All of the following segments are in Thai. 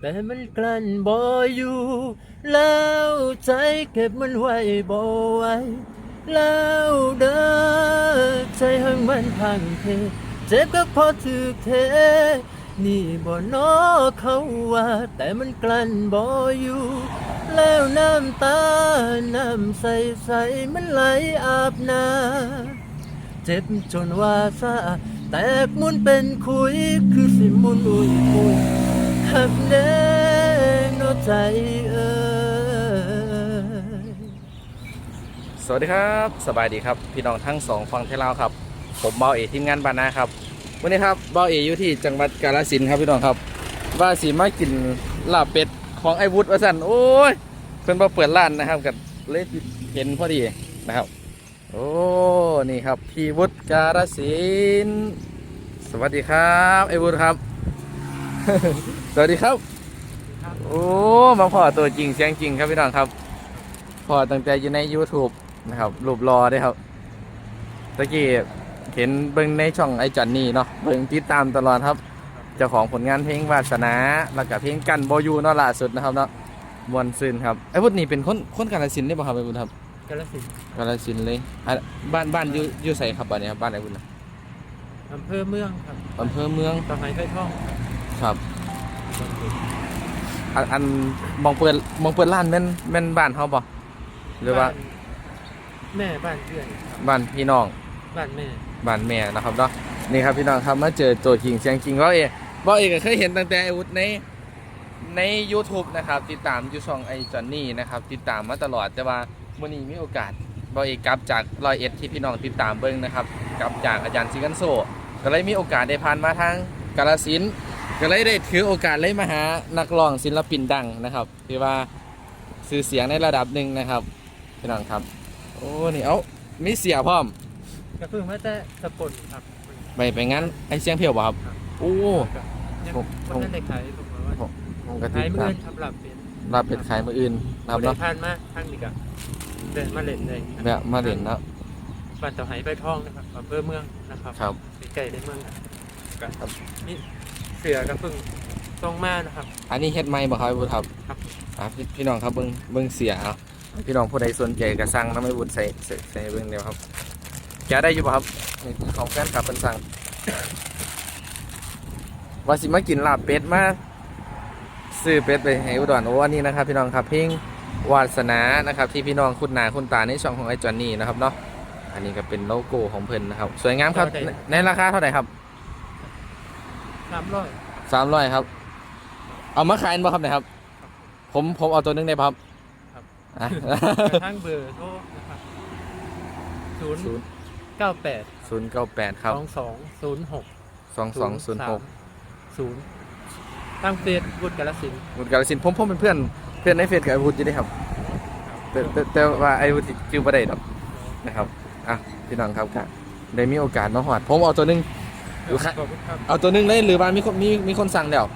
แต่มันกลั้นบ่อยู่ แล้วใจเก็บมันไว้บ่ไหวแล้วเด้อใจหังมันพังเทเจ็บก็พอถือเท นี่บ่นอเขาว่า แต่มันกลั้นบ่อยู่ แล้วน้ำตา น้ำใสใสมันไหลอาบหน้า เจ็บจนว่าซาแตกมุนเป็นคุย คือสิมุนอุ่ยคุย หักแน่นอใจเอ้ยสวัสดีครับสบายดีครับพี่น้องทั้งสองฝั่งไทยลาวครับ ผมเบาเอทีมงานบานาครับ วันนี้ครับเบาเออยู่ที่จังหวัดกาฬสินธุ์ครับพี่น้องครับ ว่าสีมากินลาบเป็ดของไอ้วุฒิวสันโอ้ยเพิ่นมาเปิดร้านนะครับกับเลยเห็นพอดีนะครับ โอ้นี่ครับพี่วุฒิกาฬสินธุ์สวัสดีครับไอ้วุฒิครับ สวัสดีครับ โอ้มาพอตัวจริงเสียงจริงครับพี่น้องครับพอตั้งแต่อยู่ใน YouTube นะครับรูปรอได้ครับตะกี้เห็นเบิ่งในช่องไอจันนี่เนาะเบิ่งติดตามตลอดครับเจ้าของผลงานเพลงวาสนาแล้วก็เพลงกันบอยูเนาะล่าสุดนะครับเนาะมวนซืนครับไอ้พุทธนี่เป็นคนคนกาฬสินธุ์ได้ป่ะครับไอ้พุทธครับกาลสินธุ์กาฬสินธุ์เลยอะบ้านบ้านอยู่อยู่ใส่ครับบ้านนี้ครับบ้านไหนพุทธนะอำเภอเมืองครับอำเภอเมืองตะไคร้ไผ่ท่องครับ อันอันมองเปิดมองเปิดร้านแม่นแม่นบ้านเฮาบ่หรือว่าบ้นแม่บ้านเพื่อนครับบ้านพี่น้อง บ้านแม่ บ้านแม่นะครับเนาะนี่ครับพี่น้องครับมาเจอตัวจริงเสียงจริงว่าเองว่าเองก็เคยเห็นตั้งแต่ไอ้วุฒในใน YouTube นะครับ ติดตามอยู่ช่องไอ้จอนนี่นะครับ ติดตามมาตลอดแต่ว่าวันนี้มีโอกาสบ่เอกกลับจากรอยเอ็ดที่พี่น้องติดตามเบิ้งนะครับกลับจากอาจารย์ซิกันโซก็เลยมีโอกาสได้ผ่านมาทางกาลสินธุ์ ก็เลยได้ถือโอกาสเลยมาหานักร้องศิลปินดังนะครับที่ว่าสื่อเสียงในระดับหนึ่งนะครับพี่น้องครับ โอ้นี่เอ้ามีเสียพร้อมก็เพิ่งมาแต่สกลครับไปไปงั้นไอเสียงเพียวบ่ครับ โอ้ยังผมคนนั้นได้ขายผมว่าผมผมกระติขายดมือตามอื่นครับหลับเป็นลาบเป็ดขายมืออื่นนะครับได้เนาะทานมาทั้งนี้ก็เดินมาเล่นเลยครับแบบมาเด่นเนาะบ้านเต่าไหไผ่ท่องนะครับอำเภอเมืองนะครับครับใกล้ๆในเมืองครับครับนี่ เสือก็เพิ่งต้องมานะครับ อันนี้เฮ็ดไม้บ่ครับไอ้บุญครับครับ อะพี่พี่น้องครับเบิ่งเบิ่งเสียเอาพี่น้องผู้ใดสนใจก็สั่งน้ำไม่บุญใส่ใส่ใส่เบิ่งเดียวครับแกะได้อยู่บ่ครับนี่ของแฟนคลับเพิ่นสั่งว่าสิมากินลาบเป็ดมาซื้อเป็ดไปให้อุดรโอ้อันนี้นะครับ พี่น้องครับเพลงวาสนานะครับ ที่พี่น้องคุ้นหน้าคุ้นตาในช่องของไอ้จอนนี่นะครับเนาะอันนี้ก็เป็นโลโก้ของเพิ่นนะครับ สวยงามครับในในราคาเท่าไหร่ครับ สามร้อยสามร้อยครับ เอามาขายบ่ครับเนะครับ ผมผมเอาตัวหนึงได้ป่ะครับครับอะกระทั่งเบอร์โทรนะครับศูนย์ศูนย์เก้าแปดศูนย์เก้าแปดครับสองสองศูนย์หกสองสองศูนย์หกศูนย์ตั้งเฟซบุตรกาลสินธุ์บุญกาลสินธุ์ผมผมเป็นเพื่อนเพื่อนในเฟซกับไอ้วุฒิอยู่เด้ครับแต่แต่แต่ว่าไอ้วุฒิจื้อบ่ได้ดอกนะครับอะพี่น้องครับครับได้มีโอกาสมาหอดผมเอาตัวหนึง อยู่ค่ะขอบคุณครับเอาตัวหนึงเลยหรือว่ามีคนมีมีคนสั่งเดี๋ยว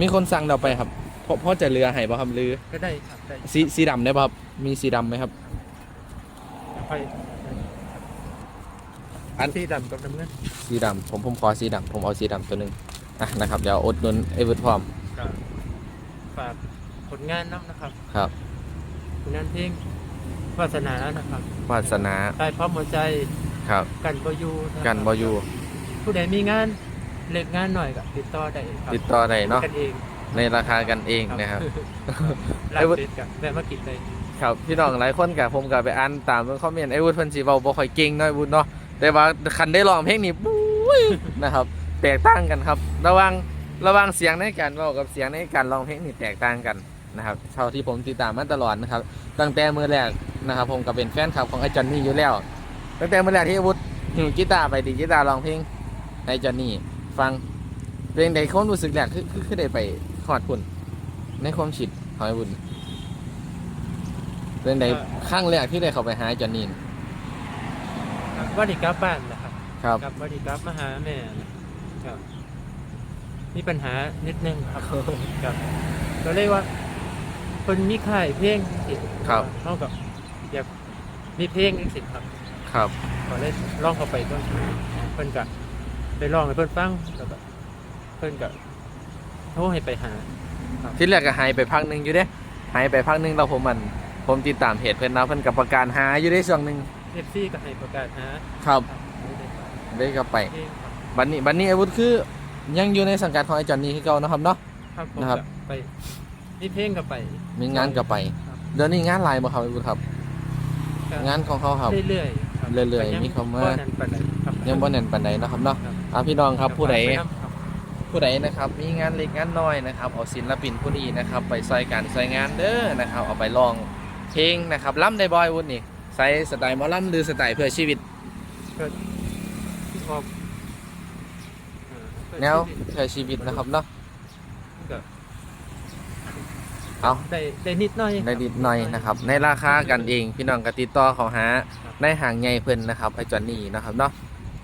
มีคนสั่งเดี๋ยวไปครับเพราะเพราะจะเรือให้บ่ครับหรือก็ได้ครับได้สีสีดำได้ป่ะครับมีสีดำไหมครับ ไปอัน สีดำกับน้ำเงิน สีดำผมผมขอสีดำผมเอาสีดำตัวหนึงอะนะครับเดี๋ยวอดหนุนไอ้วุฒิพร้อมกับฝากผลงานน้ำนะครับครับ ผลงานเพลงวาสนานะครับวาสนาตายพร้อมหัวใจครับ กันบอยูะครับกันบอยู ผู้ใดมีงานเล็กงานหน่อยก็ติดต่อได้ครับติดต่อได้เนาะกันเอง ในราคากันเองนะครับร้านเด็ดกับแบบมากินเลยครับพี่น้องหลายคนกับผมกับไปอ่านตามคอมเมนต์ไอ้วุฒิเพันชีเบาบ่ค่อยเก่งเน้อยวุฒิเนาะแต่ว่าคันได้ลองเพลงนี้ปุ้ยนะครับแตกต่างกันครับ ระหวังระหวังเสียงในการเว้ากับเสียงในการร้องเพลงนี่แตกต่างกันนะครับเท่าที่ผมติดตามมาตลอดนะครับตั้งแต่มือแรกนะครับ ผมก็เป็นแฟนคลับของไอ้จอนนี่อยู่แล้ว ตั้งแต่มือแรกที่ไอ้วุฒิหิวกีตาร์ไปดีดกีตาร์ร้องเพลง ไอ้จอนนี่ฟังเพลงใดคนรู้สึกแรกคือคือคือได้ไปฮอดคุณในความคิดของไอ้วุฒิเพลงใดครั้งแรกที่ได้เข้าไปหาไอ้จอนนี่ว่าดีกลับบ้านนะครับครับกลับว่าดีกลับมาหาแม่นะครับมีปัญหานิดนึงครับครับก็เลยว่าคนมีค่ายเพลงสิครับเท่ากับอยากมีเพลงอีกสิครับ ครับก็เลยร้องเข้าไปก็เพิ่นก็ ไปร้องให้เพิ่นฟังแล้วก็เพิ่นก็โทรให้ไปหาครับที่แรกก็หายไปพักหนึงอยู่เด้หายไปพักหนึงแล้วผมมัน ผมติดตามเพจเพิ่นนะเพิ่นกับประกาศหาอยู่ได้ช่วงหนึงเอฟซีก็ให้ประกาศหาครับครับไม่ได้ไปได้ก็ไป เองครับบัดนี้บัดนี้อาวุธคือยังอยู่ในสังกัดของไอ้จอนนี่คือเก่านะครับเนาะ ครับผมนะครับ ก็ไปนี่เพลงก็ไป มีงานก็ไป ครับ เดี๋ยวนี้งานหลายบ่ครับอาวุธครับก็งานของเขาครับ เรื่อยๆครับ เรื่อยๆก็งมีคำว่าบ่นั่นปานใดครับยังบ่แน่นปานใดเนาะครับเนาะครับอะพี่น้องครับผู้ใดไปนำครับผู้ใดนะครับมีงานเล็กงานน้อยนะครับเอาศิลปินผู้นี้นะครับไปซอยกันซอยงานเด้อนะครับเอาไปลองเพลงนะครับล่ำได้บอยวุฒินี่ใส่สไตล์หมอล่ำหรือสไตล์เพื่อชีวิตก็ที่ออกเอ่อแนวเพื่อชีวิตนะครับเนาะก็ เอาได้ได้นิดหน่อยได้ดิดหน่อยนะครับ ในราคากันเองพี่น้องก็ติดต่อเขาหาในห่างใหญ่เพิ่นนะครับไอ้จอนนี่นะครับเนาะ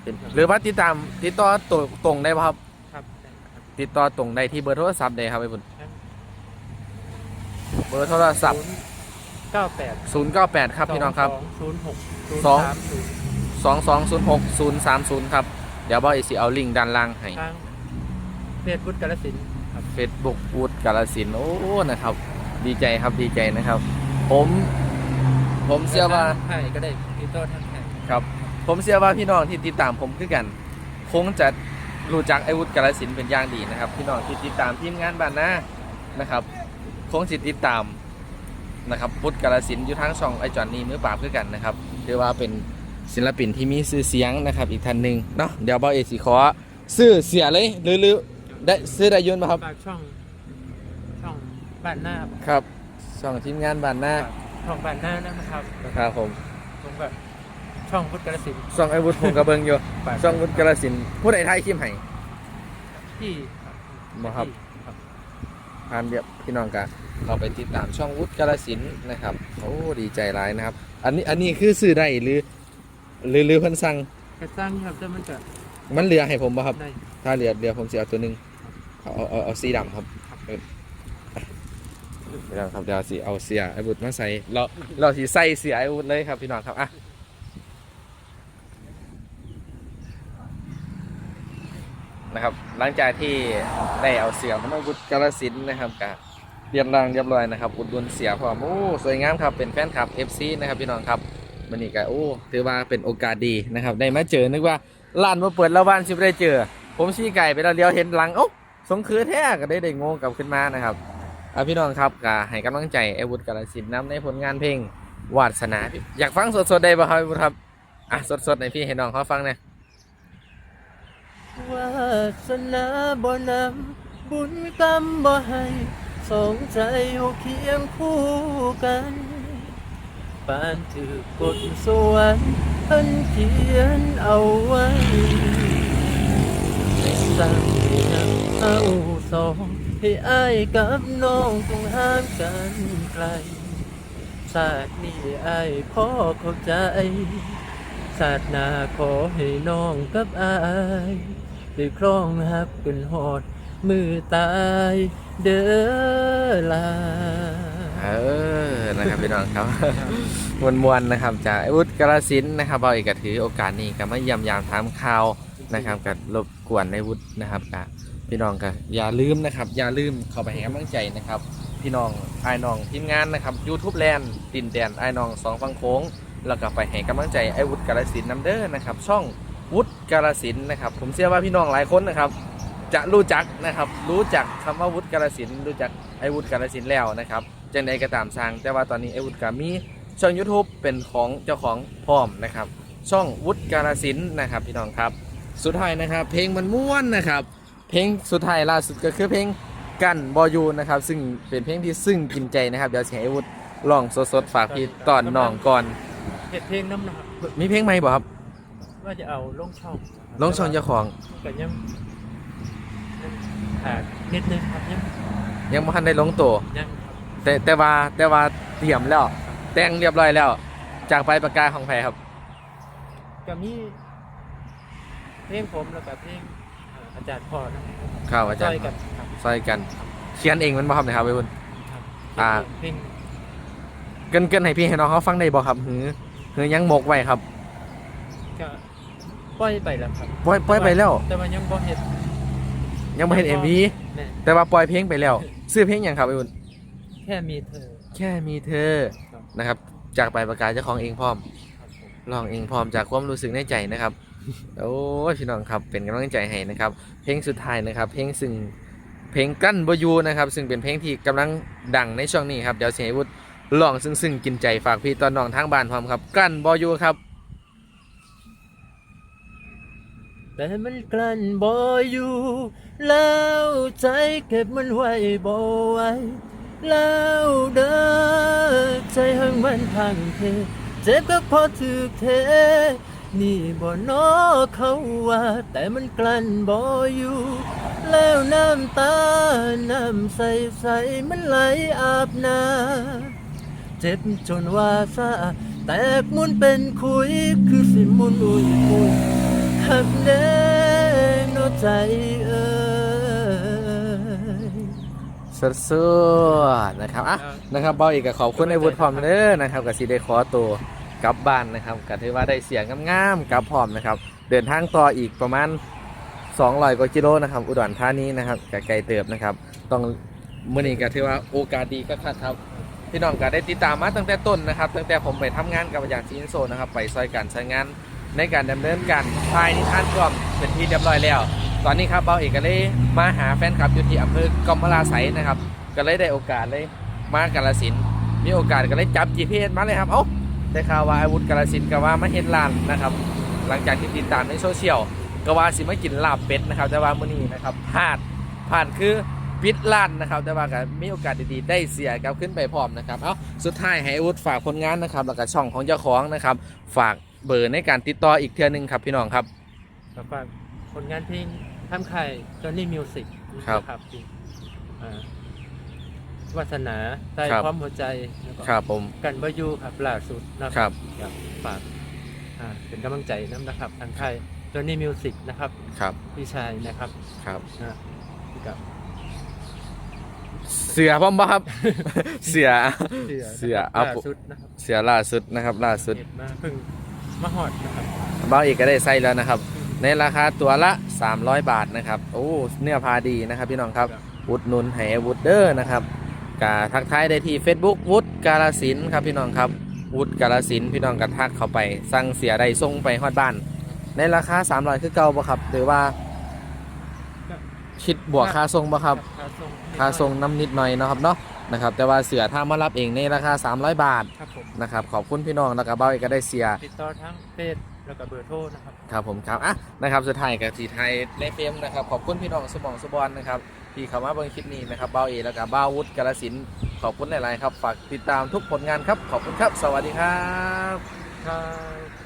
เป็นหรือว่าติดตามติดต่อตรงตรงได้ป่ะครับครับได้ครับ ติดต่อตรงได้ที่เบอร์โทรศัพท์ได้ครับไอ้บุญครับเบอร์โทรศัพท์เก้าแปด098 ครับพี่น้องครับศูนย์หกสองสามศูนย์2206 030 ครับ เดี๋ยวบอยสิเอาลิงก์ด้านล่างให้ทางเฟซบุ๊กกาลสิน ธุ์ครับ Facebook วูดกาลสินธุ์โอ้นะครับ ดีใจครับดีใจนะครับ ผม ผมเชื่อว่าใช่ก็ได้ติดต่อทางไทยครับ ผมเชื่อว่าพี่น้องที่ติดตามผมคือกัน คงจะรู้จักไอ้วุฒิกาลสินธุ์เป็นอย่างดีนะครับ พี่น้องที่ติดตามทีมงานบ้านนานะครับ คงสิติดตามนะครับวุฒิกาลสินธุ์อยู่ทั้งช่องไอจอนนี่มือปราบคือกันนะครับเรียกว่าเป็นศิลปินที่มีชื่อเสียงนะครับ อีกท่านหนึ่งเนาะเดี๋ยวบอยเอสิขอซื้อเสียเลยหรือหรือ ได้ซื้อได้ยนต์ไหมครับ ฝากช่อง ช่องบ้านหน้าครับช่องทีมงานบ้านนาช่องบ้านหน้านะครับครับผมผมแบบช่องพุทธกาลสินธุ์ช่องไอวุฒิผมกระเบิงอยู่ฝากช่องวุฒิกาลสินธุ์ผู้ใดไทยคิมให้ที่บ่ครับครับ พานเดียบพี่น้องกันเราไปติดตามช่องวุฒิกาลสินธุ์นะครับโอ้ดีใจร้ายนะครับ อันนี้อันนี้คือซื้อได้หรือหรือหรือเพิ่นสั่งกระสร้างครับแต่มันจะมันเหลือให้ผมป่ะครับ ได้ถ้าเหลือเหลือผมจะเอาตัวหนึ่ง เอาเอาเอาสีดำครับเออเดี๋ยวครับเดี๋ยวสิเอาเสียไอ้บุตรมาใส่เราเราสิใส่เสียไอ้บุตรเลยครับพี่น้องครับอะนะครับ หลังจากที่ได้เอาเสียของไอ้บุตรกาลสินนะครับกับเรียบรางเรียบร้อยนะครับ อุดหนุนเสียพร้อมโอ้สวยงามครับเป็นแฟนคลับ FC นะครับพี่น้องครับมันนี่ก็โอ้ถือว่าเป็นโอกาสดีนะครับ ได้มาเจอนึกว่าร้านมาเปิดแล้วบ้านชิบได้เจอ ผมชี้ไก่ไปแล้วเลี้ยวเห็นหลังเอ้ สงคือแท้ก็ได้ได้งงกลับขึ้นมานะครับเอาพี่น้องครับก็ให้กำลังใจไอ้วุฒิกาลสินธุ์นำในผลงานเพลงวาสนาอยากฟังสดๆได้ป่ะครับไอ้วุฒิครับอะสดๆในพี่ให้น้องเขาฟังหน่อยวาสนาบ่นำบุญกรรมบ่ให้สองใจอยู่เคียงคู่กันปานถือกฎสวรรค์เพิ่นเขียนเอาไว้สร้าง เอาสองให้อ้ายกับน้องต้องห่างกันไกลชาตินี้อ้ายพ่อเข้าใจศาสนาขอให้น้องกับอายได้ครองหักเป็นหอด มือตายเด้อลา เออ นะครับพี่น้องครับ มวนๆนะครับจากไอ้วุฒิกาสินธุ์นะครับเอาเอกถือโอกาสนี้ก็มายำยามถามข่าวนะครับกับรบกวนไอ้วุฒินะครับกับ พี่น้องก็อย่าลืมนะครับ อย่าลืมเข้าไปให้กำลังใจนะครับ พี่น้องไอ้น้องทีมงานนะครับ YouTube แลนด์ดินแดนไอ้น้องสองฟังโค้ง แล้วก็ไปให้กำลังใจไอ้วุฒิกาลสินธุ์น้ำเด้อนะครับ ช่องวุฒิกาลสินธุ์นะครับ ผมเชื่อว่าพี่น้องหลายคนนะครับ จะรู้จักนะครับ รู้จักคำว่าวุฒิกาลสินธุ์รู้จักไอ้วุฒิกาลสินธุ์แล้วนะครับจังใดก็ตามสร้าง แต่ว่าตอนนี้ไอ้วุฒิก็มีช่อง YouTube เป็นของเจ้าของพร้อมนะครับ ช่องวุฒิกาลสินธุ์นะครับ พี่น้องครับ สุดท้ายนะครับ เพลงมันม่วนนะครับ เพลงสุดท้ายล่าสุดก็คือเพลงกันบอยูนะครับ ซึ่งเป็นเพลงที่ซึ่งกินใจนะครับเดี๋ยวเสียงไอ้วุฒิลองสดๆฝากพี่ตอนน้องก่อนเห็ดเพลงน้ำนะครับมีเพลงไหมบ่ครับว่าจะเอาลงช่องลงช่องเจ้าของแต่ยังขาดนิดนึงครับยังยังไม่ทันได้ลงตัวยังครับแต่แต่ว่าแต่ว่าเตรียมแล้ว แต่งเรียบร้อยแล้ว จากไปประกาศของแพรครับก็มีเพลงผมแล้วก็เพลงอ่าอา จารย์พ่อนะครับอาจารย์อยกันครับซอยกันเขียนเองมันบ่ครับเนะครับไปบุญครับอ่าเพลงเกินเกินให้พี่ให้น้องเขาฟังได้บ่ครับหือหือยังหมกไว้ครับก็ปล่อยไปแล้วครับปล่อยปล่อยไปแล้ว แต่ว่ายังบ่เห็นยังไม่เห็นเอ็มวีแม่แต่ว่าปล่อยเพลงไปแล้วคซื้อเพลงอย่างครับไอ้อุ่นแค่มีเธอ แค่มีเธอนะครับ จากปลายประกาศเจ้าของเองพร้อมครับผมลองเองพร้อมจากความรู้สึกในใจนะครับ โอ้พี่น้องครับเป็นกำลังใจให้นะครับ เพลงสุดท้ายนะครับ เพลงซึ่งเพลงกั้นบอยูนะครับ ซึ่งเป็นเพลงที่กำลังดังในช่วงนี้ครับเดี๋ยวเสียวุฒิลองซึ่งซึ่งกินใจฝากพี่ตอนน้องทางบ้านพร้อมครับ กั้นบอยูครับแต่มันกลั้นบ่อยู่ แล้วใจเก็บมันไว้บ่ไหวแล้วเด้อใจหังมันพังเทเจ็บก็พอถึกเท นี่บ่นอเขาว่า แต่มันกลั้นบ่อยู่ แล้วน้ำตา น้ำใสใสๆมันไหลอาบหน้าเจ็บจนว่าซาแตกมุนเป็นคุย คือสิมุนอุ่ยมุยหักแน่เนอใจเอ้ยสุดๆนะครับอะนะครับเบาอีกก็ขอบคุณในวุฒิพร้อมเด้อนะครับกับสีได้ขอตัว กลับบ้านนะครับก็ถือว่าได้เสียงงามๆกลับพร้อมนะครับ เดินทางต่ออีกประมาณ200กว่ากิโลนะครับ อุดรธานีนะครับกับไกลเติบนะครับ ต้องมื่อนี้ก็ถือว่าโอกาสดีก็ครับพี่น้องก็ได้ติดตามมาตั้งแต่ต้นนะครับ ตั้งแต่ผมไปทำงานกับอย่างซีนโซนะครับ ไปซอยการใช้งานในการดำเนินการภายในท่านกล่อมเป็นที่เรียบร้อยแล้ว ตอนนี้ครับเบาเอกเลยมาหาแฟนคลับอยู่ที่อำเภอกำมะลาไสนะครับ ก็เลยได้โอกาสเลยมากาลสินมีโอกาสก็เลยจับ GPS มาเลยครับ เอ้า ได้ข่าวว่าอาวุธกาลสินธุ์ก็ว่ามาเห็นลานนะครับ หลังจากที่ติดตามในโซเชียลก็ว่าสิมากินลาบเป็ดนะครับ แต่ว่ามื้อนี้นะครับพลาดผ่านคือปิดล้านนะครับ แต่ว่าก็มีโอกาสดีๆได้เสียกลับขึ้นไปพร้อมนะครับเอ้าสุดท้ายให้อาวุธฝากผลงานนะครับแล้วก็ช่องของเจ้าของนะครับ ฝากเบอร์ในการติดต่ออีกเทื่อหนึงครับพี่น้องครับแล้วก็ผลงานเพลงทำไข่จอห์นนี่มิวสิกครับครับที่อ่า วาสนาใจครับ พร้อมหัวใจแล้วก็ครับผม กันบายูครับล่าสุดนะคครัรับอยากฝากอ่าเป็นกำลังใจน้ำนะครับทางไทยจอห์นนี่มิวสิกนะครับครับพี่ชายนะครับครับ นะที่กับ เสือพร้อมบ่ครับ เสือ เสือเสือนะครับเอาล่าสุดนะครับเสือล่าสุดนะครับ ล่าสุดเห็นมาเพิ่งมาฮอดนะครับบ้าวเอกก็ได้ใส่แล้วนะครับ ในราคาตัวละ 300 บาทนะครับ โอ้เนื้อพาดีนะครับ พี่น้องครับวุฒหนุนให้วุฒเดอร์นะครับ กาทักทายได้ที่ Facebook วุฒกาลสินธุ์ครับพี่น้องครับวุฒกาลสินธุ์พี่น้องก็ทักเข้าไปสั่งเสียได้ส่งไปฮอดบ้าน ในราคา300คือเก่าบ่ครับหรือว่า คิดบวกค่าส่งบ่ครับค่าส่งค่าส่งน้ำนิดหน่อยเนาะครับเนาะนะครับ แต่ว่าเสือถ้ามารับเองในราคา 300 บาทครับผมนะครับขอบคุณพี่น้องแล้วก็บ้าวเอกก็ได้เสีย ติดต่อทั้งเฟซแล้วก็เบอร์โทรนะครับ ครับผมครับอะนะครับสุดท้ายกับทีไทยในเฟรมนะครับ ขอบคุณพี่น้องสมองสุบอลนะครับ ที่เข้ามาเบิ่งคลิปนี้นะครับเบ้าเอแล้วก็บ้าวุฒิกาลสินขอบคุณหลาย ๆ ครับ ฝากติดตามทุกผลงานครับ ขอบคุณครับ สวัสดีครับครับ